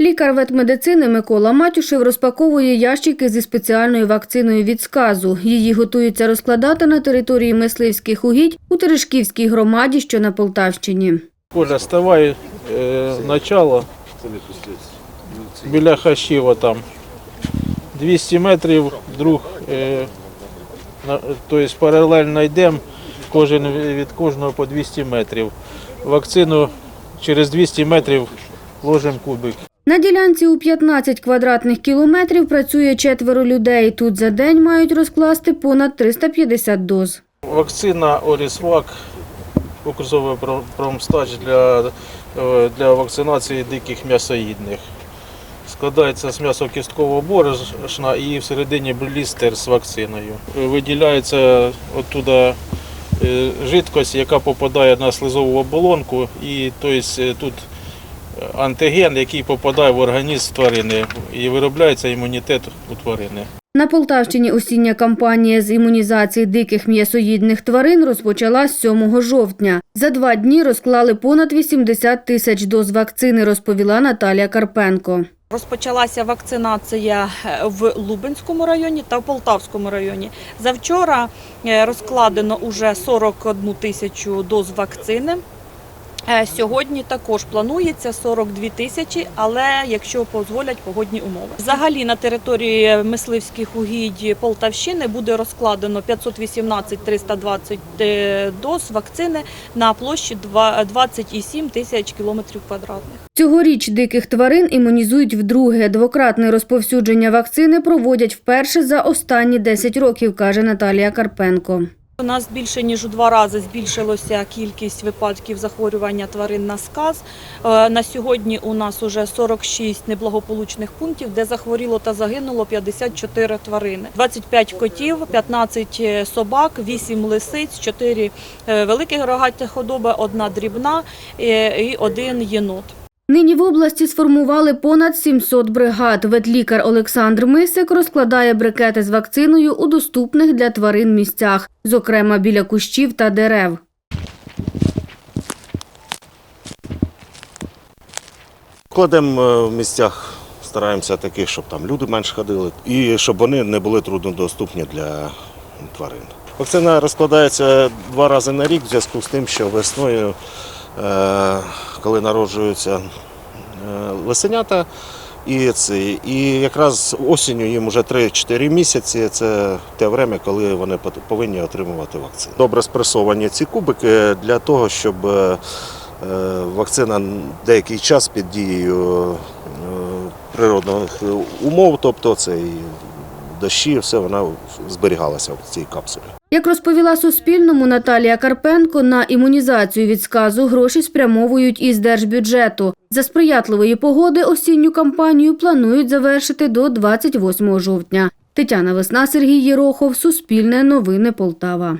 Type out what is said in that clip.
Лікар ветмедицини Микола Матюшев розпаковує ящики зі спеціальною вакциною від сказу. Її готуються розкладати на території мисливських угідь у Терешківській громаді, що на Полтавщині. Коля, вставай, е, начало. Біля Хащіва там. 200 метрів, друг, е, тобто паралельно йдемо, кожен від кожного по 200 метрів. Вакцину через 200 метрів ложимо кубик. На ділянці у 15 квадратних кілометрів працює четверо людей. Тут за день мають розкласти понад 350 доз. Вакцина Орісвак, укрзовий промстач для, е, для вакцинації диких м'ясоїдних. Складається з м'ясо-кісткового борошна і всередині блістер з вакциною. Виділяється оттуда е, жидкость, яка попадає на слизову оболонку, і тобто, тут антиген, який попадає в організм тварини, і виробляється імунітет у тварини. На Полтавщині осіння кампанія з імунізації диких м'ясоїдних тварин розпочалась 7 жовтня. За два дні розклали понад 80 тисяч доз вакцини, розповіла Наталія Карпенко. Розпочалася вакцинація е, в Лубенському районі та в Полтавському районі. Завчора е, розкладено уже 41 тисячу доз вакцини. Е, Сьогодні також планується 42 тисячі, але якщо дозволять погодні умови. Взагалі на території мисливських угідь Полтавщини буде розкладено 518 320 е, доз вакцини на площі два- 27 тисяч кілометрів квадратних. Цьогоріч диких тварин імунізують вдруге. Двократне розповсюдження вакцини проводять вперше за останні 10 років, каже Наталія Карпенко. У нас більше ніж у два рази збільшилося кількість випадків захворювання тварин на сказ. Е, На сьогодні у нас уже 46 неблагополучних пунктів, де захворіло та загинуло 54 тварини. 25 котів, 15 собак, 8 лисиць, 4 великих рогатих худоби, одна дрібна е, і один єнот. Нині в області сформували понад 700 бригад. Ветлікар Олександр Мисик розкладає брикети з вакциною у доступних для тварин місцях, зокрема біля кущів та дерев. Кладемо е, в місцях, стараємося таких, щоб там люди менше ходили, і щоб вони не були труднодоступні для тварин. Вакцина розкладається два рази на рік в зв'язку з тим, що весною, коли народжуються е, лисенята, і, це, і якраз осінню їм вже 3-4 місяці. Це те время, коли вони повинні отримувати вакцину. Добре спресовані ці кубики для того, щоб е, е, вакцина деякий час під дією е, природних умов, тобто це дощі, все вона зберігалася в цій капсулі. Як розповіла Суспільному Наталія Карпенко, на імунізацію від сказу гроші спрямовують із держбюджету. За сприятливої погоди осінню кампанію планують завершити до 28 жовтня. Тетяна Весна, Сергій Єрохов, Суспільне новини Полтава.